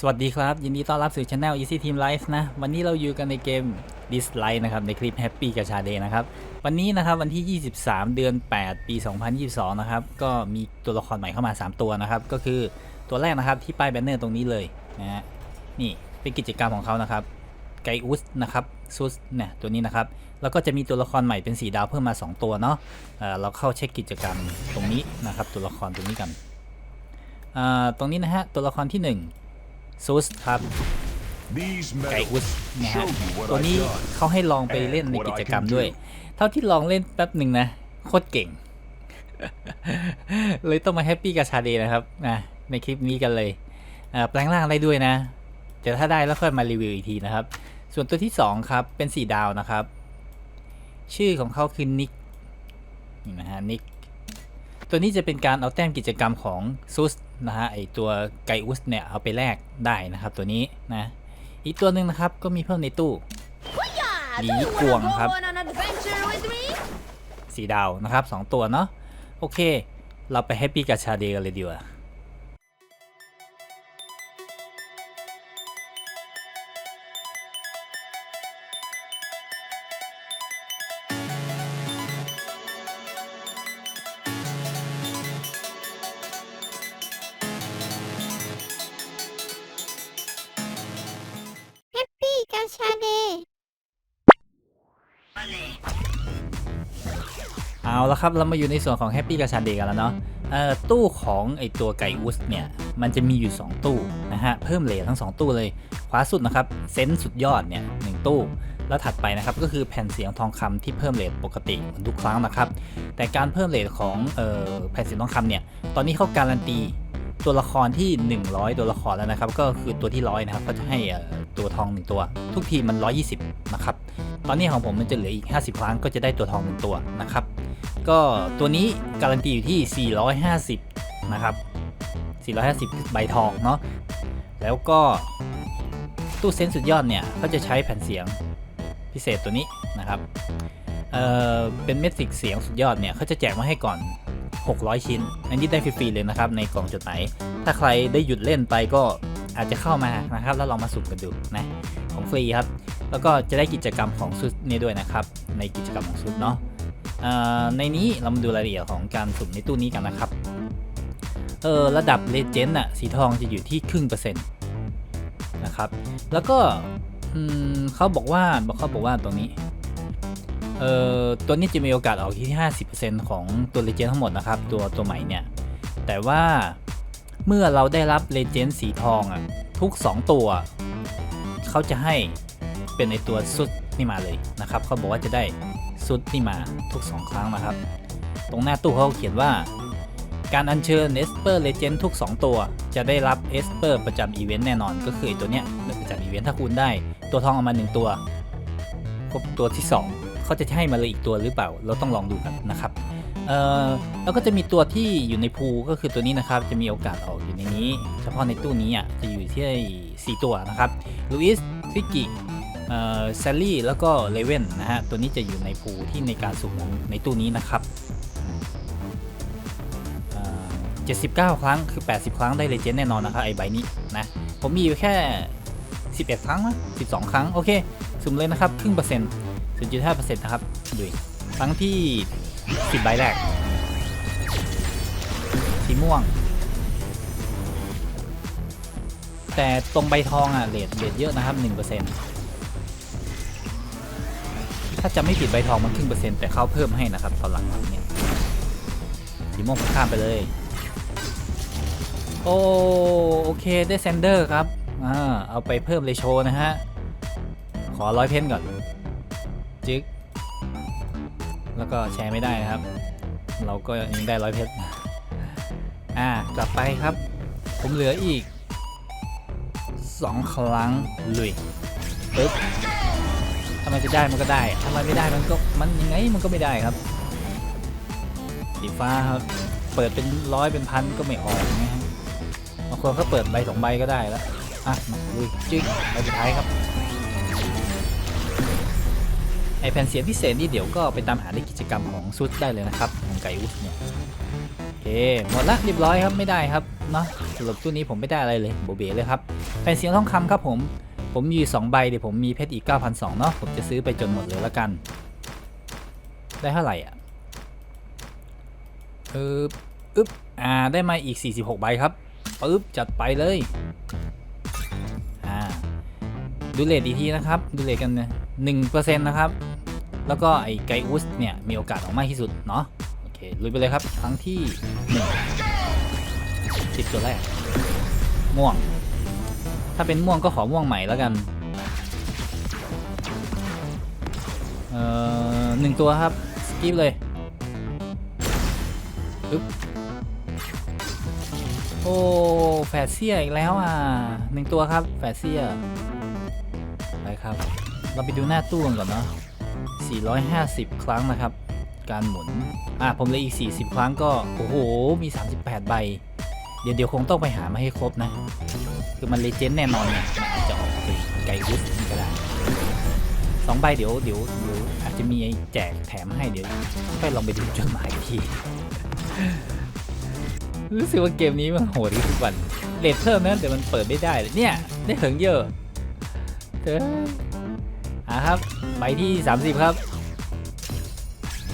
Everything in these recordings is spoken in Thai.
สวัสดีครับ ยินดีต้อนรับสู่ช anel Easy Team Life นะ วันนี้เราอยู่กันในเกม Dislike นะครับ ในคลิป Happy กับชาเดนะครับ วันนี้นะครับวันที่ 23 เดือน 8 ปี 2022 นะครับ ก็มีตัวละครใหม่เข้ามา 3 ตัวนะครับ ก็คือตัวแรกนะครับที่ป้ายแบนเนอร์ตรงนี้เลยนะฮะนี่เป็นกิจกรรมของเขานะครับไกอุสนะครับซุสเนี่ยตัวนี้นะครับ แล้วก็จะมีตัวละครใหม่เป็นสีดาวเพิ่มมา 2 ตัวเนาะเราเข้าเช็คกิจกรรมตรงนี้นะครับ ตัวละครตรงนี้กันตรงนี้นะฮะตัวละครที่ 1 ซุสครับ These ไก่ medals อุสนะฮะ show you what ตัวนี้ I've done. เขาให้ลองไปเล่นในกิจกรรมด้วย เท่าที่ลองเล่นแป๊บหนึ่งนะโคตรเก่ง เลยต้องมาแฮปปี้กับชาเดย์นะครับนะในคลิปนี้กันเลยอ่าแปลงร่างได้ด้วยนะเดี๋ยวถ้าได้แล้วค่อยมารีวิวอีกทีนะครับ ส่วนตัวที่ 2 ครับ เป็นสีดาวนะครับ ชื่อของเขาคือนิกนี่นะฮะนิกตัวนี้จะเป็นการเอาแต้มกิจกรรมของซุส นะฮะไอตัวไกอุสเนี่ยเอาไปแลกได้นะครับตัวนี้นะ อีกตัวหนึ่งนะครับก็มีเพิ่มในตู้ Yeah, Lý do you Cuồng wanna go hả? on an adventure with me? สีดาวนะครับสองตัวเนาะโอเค เราไปแฮปปี้กับชาเดย์กันเลยดีกว่า เอาละครับ เรามาอยู่ในส่วนของแฮปปี้กับชาเดกันแล้วเนาะตู้ของไอตัวไก่อุสเนี่ย มันจะมีอยู่ 2 ตู้นะฮะ เพิ่มเลททั้ง 2 ตู้เลย ขวาสุดนะครับ เซนสุดยอดเนี่ยหนึ่งตู้ แล้วถัดไปนะครับ ก็คือแผ่นเสียงทองคำที่เพิ่มเลทปกติเหมือนทุกครั้งนะครับ แต่การเพิ่มเลทของออแผ่นเสียงทองคำเนี่ย ตอนนี้เขาการันตีตัวละครที่ 100 ตัวละครแล้วนะครับ ก็คือตัวที่ร้อยนะครับก็จะให้ตัวทอง1ตัว ทุกทีมัน 120 นะครับ ตอนนี้ของผมมันจะเหลืออีก 50ครั้งก็จะได้ตัวทอง1ตัวนะครับ ก็ตัวนี้การันตีอยู่ที่ 450 นะครับ 450 ใบทองเนาะ แล้วก็ตู้เซนสุดยอดเนี่ยเขาจะใช้แผ่นเสียงพิเศษตัวนี้นะครับเออเป็นเม็ดสิกเสียงสุดยอดเนี่ยเขาจะแจกมาให้ก่อน 600 ชิ้น อันนี้ได้ฟรีๆเลยนะครับในกล่องจดหมายถ้าใครได้หยุดเล่นไปก็อาจจะเข้ามานะครับ แล้วลองมาสุ่มกันดูนะของฟรีครับ แล้วก็จะได้กิจกรรมของซุดนี้ด้วยนะครับ ในกิจกรรมของซุดเนาะในนี้เรามาดูรายละเอียดของการสุ่มในตู้นี้กันนะครับเออระดับเลเจนด์อะสีทองจะอยู่ที่ครึ่งเปอร์เซ็นต์นะครับ แล้วก็เขาบอกว่าเขาบอกว่าตรงนี้เออตัวนี้จะมีโอกาสออกที่ 50%ของตัวเลเจนด์ทั้งหมดนะครับ ตัวตัวใหม่เนี่ย แต่ว่าเมื่อเราได้รับเลเจนด์สีทองอะทุก 2 ตัว เขาจะให้ เป็นไอตัวซุดนี่มาเลยนะครับเขาบอกว่าจะได้ซุดนี่มาทุก 2 ครั้งนะครับ ตรงหน้าตู้เขาเขียนว่า การอัญเชิญเอสเปอร์เลเจนด์ทุก 2 ตัว จะได้รับเอสเปอร์ประจำอีเวนต์แน่นอน ก็คือไอตัวเนี้ยประจำอีเวนต์ถ้าคุณได้ ตัวทองออกมา 1 ตัวครบตัวที่ 2 เขาจะให้มาเลยอีกตัวหรือเปล่า เราต้องลองดูกันนะครับเอ่อแล้วก็จะมีตัวที่อยู่ในพูก็คือตัวนี้นะครับ จะมีโอกาสออกอยู่ในนี้ เฉพาะในตู้นี้อะจะอยู่ที่ 4 ตัวนะครับลูอิสฟิกิ เอ่อแซลลี่แล้วก็เลเว่นนะฮะ ตัวนี้จะอยู่ในภูที่ในการสุ่มในตู้นี้นะครับเอ่อ79 ครั้งคือ 80 ครั้งได้เลเจนด์แน่นอนนะครับไอใบนี้นะ ผมมีอยู่แค่ 11 ครั้งมั้ง12 ครั้ง โอเค สุ่มเลยนะครับ ครึ่งเปอร์เซ็นต์0.5เปอร์เซ็นต์นะครับดูครั้งที่ 10 ใบแรก สีม่วง แต่ตรงใบทองอะเลทเลทเยอะนะครับ1%เปอร์เซ็นต์ ถ้าจะไม่ผิดใบทองมันครึ่งเปอร์เซ็นต์แต่เขาเพิ่มให้นะครับตอนหลังเนี่ยสีม่วงข้ามไปเลย โอโอเคได้แซนเดอร์ครับอ่าเอาไปเพิ่มเลโชนะฮะ ขอร้อยเพนก่อนจึ๊กแล้วก็แชร์ไม่ได้นะครับ เราก็ยังได้ร้อยเพชรอ่ากลับไปครับ ผมเหลืออีก 2 ครั้งลุยปึ๊บ ถ้ามันจะได้มันก็ได้ถ้ามันไม่ได้มันก็มันยังไงมันก็ไม่ได้ครับสีฟ้าครับเปิดเป็นร้อยเป็นพันก็ไม่ออกนะฮะบางคนก็เปิดใบสองใบก็ได้แล้วอะมาลุยจึ๊กใบสุดท้ายครับไอแผ่นเสียงพิเศษนี่เดี๋ยวก็ไปตามหาในกิจกรรมของซุดได้เลยนะครับของไก่อุสเนี่ยโอเคหมดละเรียบร้อยครับไม่ได้ครับเนาะสรุปตู้นี้ผมไม่ได้อะไรเลยโบเบเลยครับแผ่นเสียงทองคำครับผม ผมมีอยู่สองใบเดี๋ยวผมมีเพชรอีก 9,200เนาะผมจะซื้อไปจนหมดเลยละกัน ได้เท่าไหร่อะเอออึ๊บอ่าได้มาอีก 46 ใบครับปึ๊บจัดไปเลยอ่าดูเลทอีกทีนะครับดูเลทกันนะหนึ่งเปอร์เซ็นต์นะครับ แล้วก็ไอ้ไกอุสเนี่ย มีโอกาสออกมากที่สุดเนาะโอเคลุยไปเลยครับ ครั้งที่หนึ่งสิบตัวแรก ม่วง ถ้าเป็นม่วงก็ขอม่วงใหม่แล้วกัน เอ่อหนึ่งตัวครับ สกิปเลยปึ๊บโอ้แฟดเซียอีกแล้วอะหนึ่งตัวครับแฟดเซียไปครับ เราไปดูหน้าตู้กันก่อนเนาะ450 ครั้งนะครับ การหมุน อะ ผมเลยอีก 40 ครั้งก็ โอ้โห มี 38 ใบ เดี๋ยวเดี๋ยวคงต้องไปหามาให้ครบนะ คือมันเลเจนด์แน่นอนเนี่ยมันอาจจะออกไปไกลวุฒนี่ก็ได้สองใบเดี๋ยวเดี๋ยวเดี๋ยวอาจจะมีไอ้แจกแถมให้เดี๋ยวไปลองไปดูจดหมายอีกทีรู้สึกว่าเกมนี้มันโหดทุกวันเลทเพิ่มนะแต่มันเปิดไม่ได้เลยเนี่ย ได้เถิงเยอะเอออะครับใบที่ 30 ครับ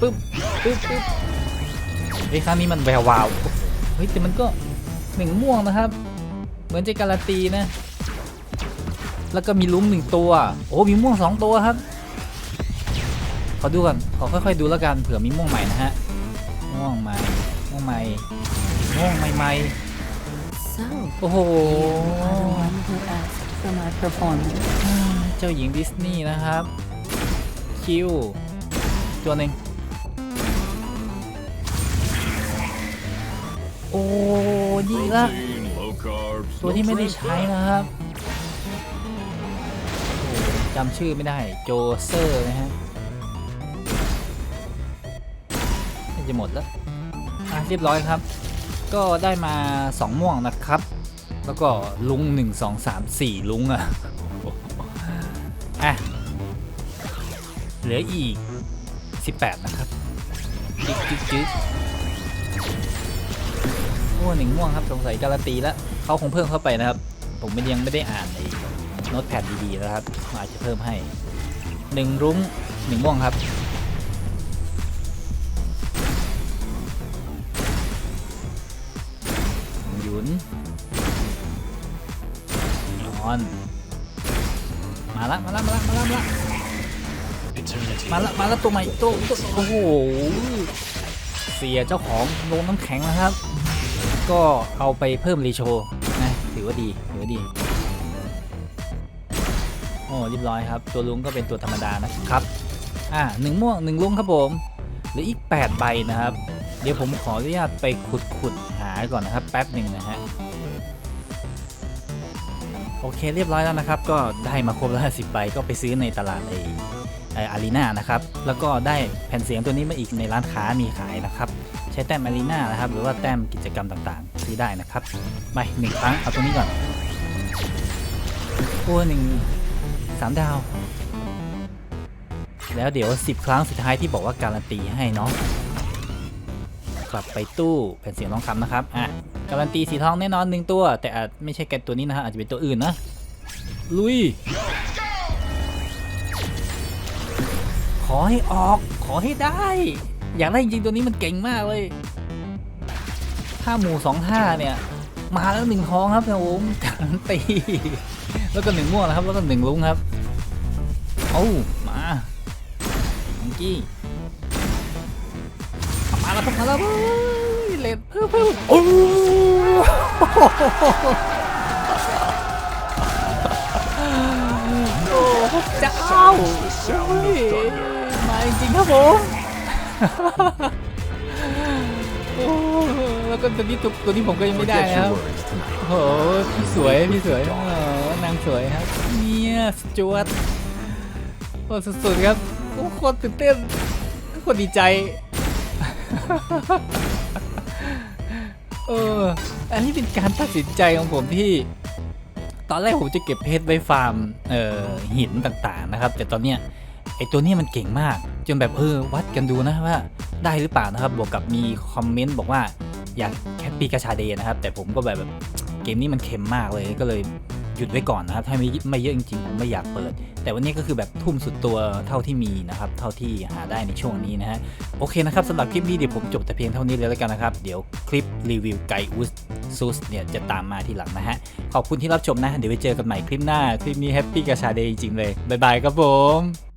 ปึ๊บปึ๊บปึ๊บเฮ้ยครั้งนี้มันแวววาวเฮ้ยแต่มันก็ หนึ่งม่วงนะครับ เหมือนจะการันตีนะ แล้วก็มีลุ้มหนึ่งตัว โอ้มีม่วงสองตัวครับ ขอดูก่อน ขอค่อยๆดูแล้วกัน เผื่อมีม่วงใหม่นะฮะ ม่วงใหม่ ม่วงใหม่ ม่วงใหม่ So, ๆโอ้โห the one who asked for my performance. เจ้าหญิงดิสนีย์นะครับ คิว ตัวหนึ่งโอ้ ดีละตัวที่ไม่ได้ใช้นะครับจำชื่อไม่ได้โจเซอร์นะฮะจะหมดแล้วอะเรียบร้อยครับ ก็ได้มา 2 ม่วงนะครับ แล้วก็ลุง 1 2 3 4 ลุงอะอะเหลืออีก 18 นะครับจิ๊กจิ๊ก จิ๊กโอ้หนึ่งม่วงครับสงสัยการันตีแล้วเขาคงเพิ่มเข้าไปนะครับ ผมไม่ยังไม่ได้อ่านในโน้ตแพดดีๆนะครับอาจจะเพิ่มให้หนึ่งรุ้งหนึ่งม่วงครับหยุนนอนมาละมาละมาละมาละมาละมาละมาละตัวใหม่ตัวตัวโอ้โหเสียเจ้าของโรงน้ำแข็งนะครับ ก็เอาไปเพิ่มรีโชนะถือว่าดีถือว่าดี โอ้เรียบร้อยครับ ตัวลุงก็เป็นตัวธรรมดานะครับ อ่าหนึ่งม่วงหนึ่งลุงครับผมเหลืออีก 8 ใบนะครับ เดี๋ยวผมขออนุญาตไปขุดขุดหาก่อนนะครับ แป๊บหนึ่งนะฮะโอเคเรียบร้อยแล้วนะครับ ก็ได้มาครบแล้วสิบใบก็ไปซื้อในตลาดไอไออารีนานะครับ แล้วก็ได้แผ่นเสียงตัวนี้มาอีกในร้านค้ามีขายนะครับใช้แต้มอารีนานะครับหรือว่าแต้มกิจกรรมต่างๆ ซื้อได้นะครับไปหนึ่งครั้งเอาตัวนี้ก่อนโอ้หนึ่งสามดาว แล้วเดี๋ยว 10 ครั้งสุดท้ายที่บอกว่าการันตีให้เนาะกลับไปตู้แผ่นเสียงทองคำนะครับอะการันตีสีทองแน่นอนหนึ่งตัว แต่อาจไม่ใช่แกตัวนี้นะฮะอาจจะเป็นตัวอื่นนะลุย ขอให้ออกขอให้ได้ อยากได้จริงๆตัวนี้มันเก่งมากเลยท่าหมูสองท่าเนี่ย มาแล้วหนึ่งท้องครับโอ้โหการันตีแล้วก็หนึ่งม่วงนะครับ แล้วก็หนึ่งลุงครับเอ้ามามังกี้มาแล้วครับมาแล้วเว้ยเลดเพิ่มเพิ่มโอ้โอ้เจ้า The sound of thunder. มาจริงครับผม แล้วก็ตัวนี้ตัวตัวนี้ผมก็ยังไม่ได้ Forget นะครับ your worries tonight. โอ้โหพี่สวยพี่สวยเออนางสวยครับเนี่ยสจวตโอ้สุดๆครับโอ้โคตรตื่นเต้นโคตรดีใจเอออันนี้เป็นการตัดสินใจของผมที่ ตอนแรกผมจะเก็บเพชรไว้ฟาร์มเอ่อหินต่างๆนะครับ แต่ตอนเนี้ยไอตัวเนี้ยมันเก่งมาก จนแบบเออวัดกันดูนะว่าได้หรือเปล่านะครับ บวกกับมีคอมเมนต์บอกว่าอยากแคปปี้กระชาเดย์นะครับ แต่ผมก็แบบแบบกมนี้มันเค็มมากเลยก็เลยหยุดไว้ก่อนนะครับ ถ้าไม่ไม่เยอะจริงๆผมไม่อยากเปิด แต่วันนี้ก็คือแบบทุ่มสุดตัวเท่าที่มีนะครับ เท่าที่หาได้ในช่วงนี้นะฮะ โอเคนะครับสำหรับคลิปนี้เดี๋ยวผมจบแต่เพียงเท่านี้เลยแล้วกันนะครับ เดี๋ยวคลิปรีวิวไก่อุสซูสเนี่ยจะตามมาทีหลังนะฮะ ขอบคุณที่รับชมนะ เดี๋ยวไปเจอกันใหม่คลิปหน้า คลิปนี้แฮปปี้กับชาเดย์จริงๆเลย บ๊ายบายครับผม